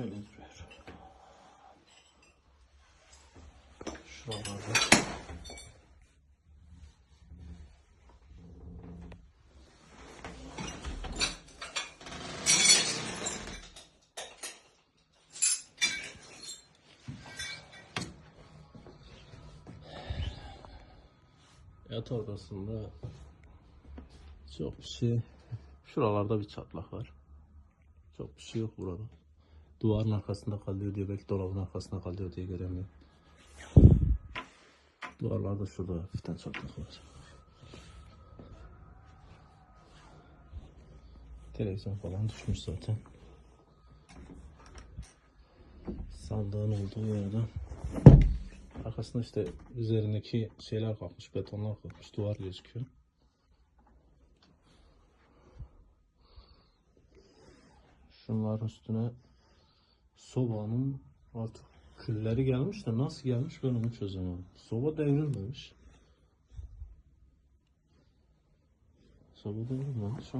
Şöyle duruyor. Şuralarda. Yat odasında çok bir şey. Şuralarda bir çatlak var. Çok bir şey yok burada. Duvarın arkasında kalıyor diye belki dolabın arkasında kalıyor diye göremiyorum. Duvarlarda şurada hafiften çatlak var. Televizyon falan düşmüş zaten. Sandığın olduğu yerden. Arkasında işte üzerindeki şeyler kalkmış, betonlar kalkmış, duvar gözüküyor. Şunların üstüne sobanın artık külleri gelmiş de nasıl gelmiş ben onu çözemedim. Soba devrilmemiş. Soba devrilmemiş.